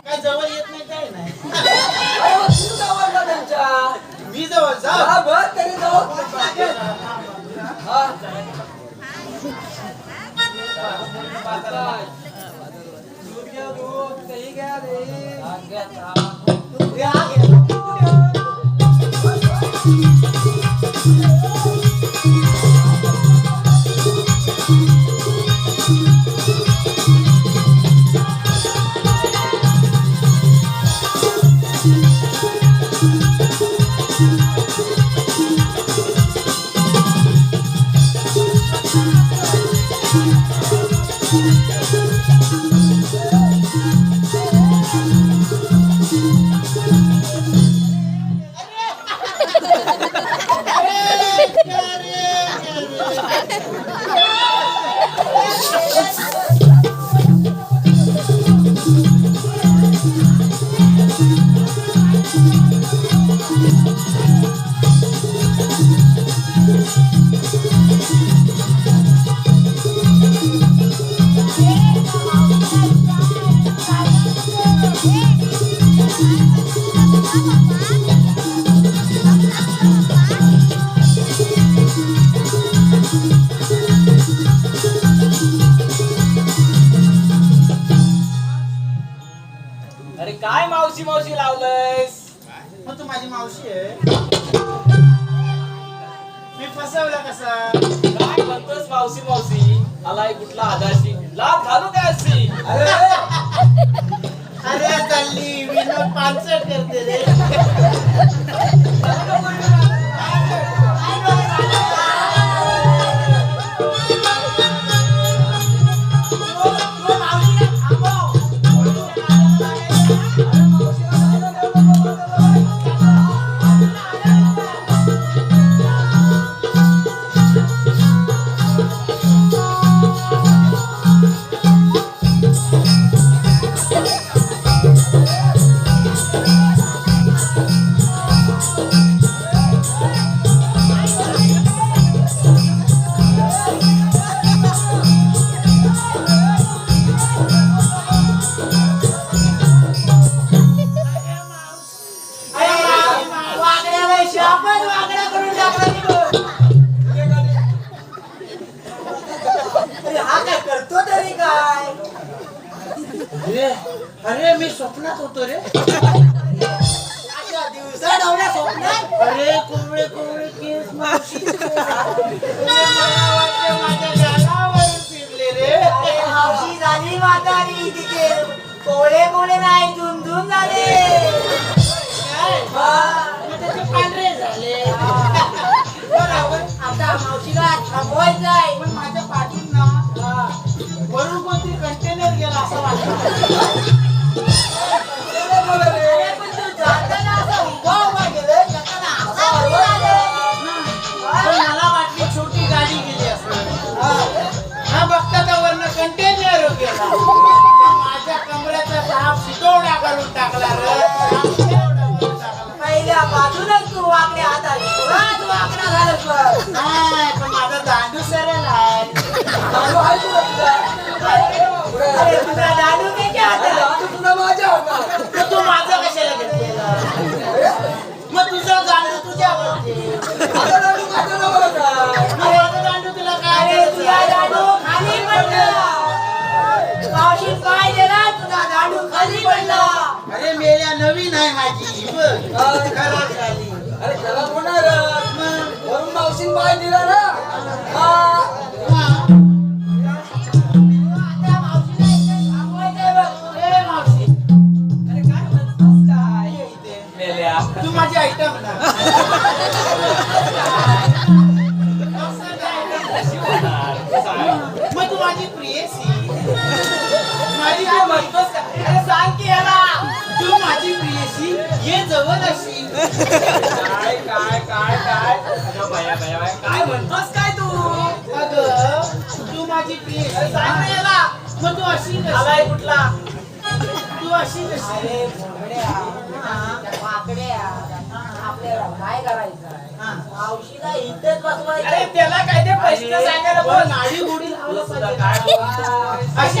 काय जवळ येत नाही काय नाही मी जवळ जा मावशी आहे. मी फसवला कसा? काय म्हणतोस मावशी मावशी? आलाय कुठला आदाशी लाभ घालू काय अशी? अरे, अरे चालली. विनोद पाचट करते रे. स्वप्नात होतो रे अशा दिवसा डवऱ्या स्वप्नात अरे कोवळे कोवळे केस मावशीचे. मला वाटलं माझ्या गालावर फिरले रे अरे मावशी झाली म्हातारी तिथे कोळे कोळे नाही झुंझुन झाले माझ्या कमऱ्याचा साप टाकला. पहिल्या तू हातात पुराच वाकडा घालत बघ. नाही पण माझा दांडू सरळ आहे दारू आहे तुझा? पुढे. अरे खराब होणार वरून मावशीन पाय दिला ना तू माझी आयटम ना मग तू माझी प्रियसी बया, काय तू? अगं तू माझी प्रियसी सांग ना. याला मग तू अशी आलाय कशी कुठला? तू अशी कशी? अरे भोंगड्या, त्या वाकड्या आपल्याला काय करायचं? हा. मावशीला इथेच बसवायचं अरे त्याला काय ते प्रश्न सांगायला पण बोल नाडी गोडी लावलं सुद्धा पाहिजे. काय? अशी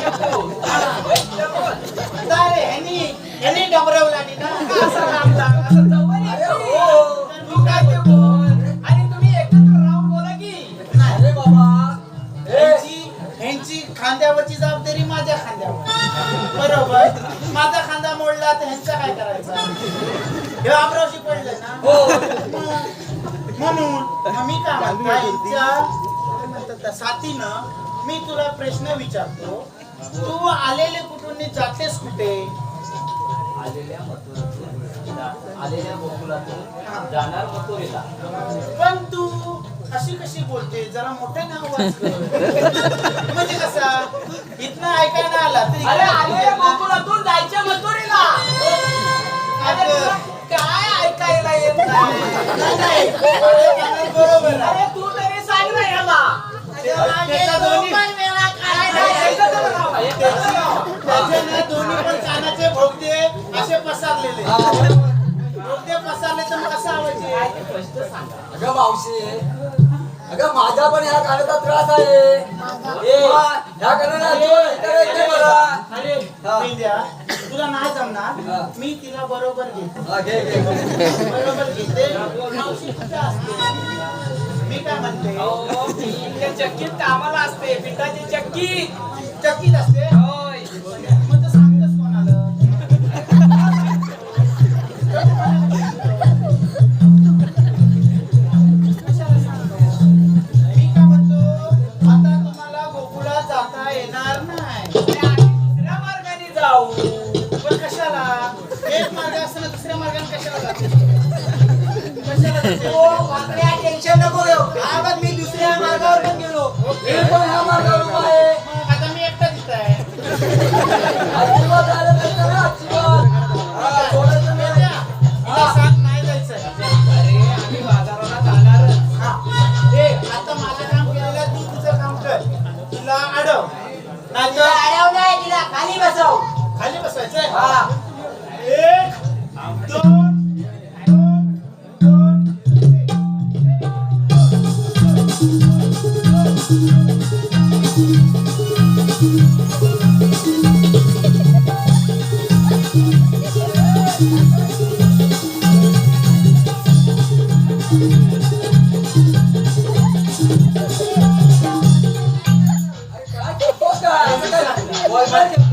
ह्यांची खांद्यावरची जबाबदारी माझ्या खांद्यावर. बरोबर? माझा खांदा मोडला तर ह्यांचा काय करायचा? हे आमरावशी पडलं ना? हो. म्हणून मी काय म्हणता म्हणतात साथीनं मी तुला प्रश्न विचारतो तू आलेले कुठून जातेस कुठे? आलेल्या मथुरेतून आलेल्या गोकुलातून जाणार मथुरेला. पण तू अशी कशी बोलते जरा मोठे नाव. म्हणजे कसा इथनं ऐकायला आला तर इकडे गोकुलातून जायच्या. तुला काय ऐकायला येत नाही बरोबर. अरे तू तरी सांग ना याला दोन्ही- पण कानाचे भोगते असे पसरलेले. भोगते पसरले तर मग कसं? ते प्रश्न सांगा अगं मावशी. अगं माझा पण ह्या कानाचा त्रास आहे. ह्या कानाला तुला नाही. जमणार. मी तिला बरोबर घेते. बरोबर घेते. मावशी कुठे असते? मी काय म्हणते? चक्कीत कामाला असते पिठाची चक्की चकीत असते? टेन्शन नको घेऊ. हा बघ, मी दुसऱ्या मार्गावर पण गेलो मी पण ह्या मार्गावर उभा आहे मग आता मी एकटा दिसत आहे Pode bater.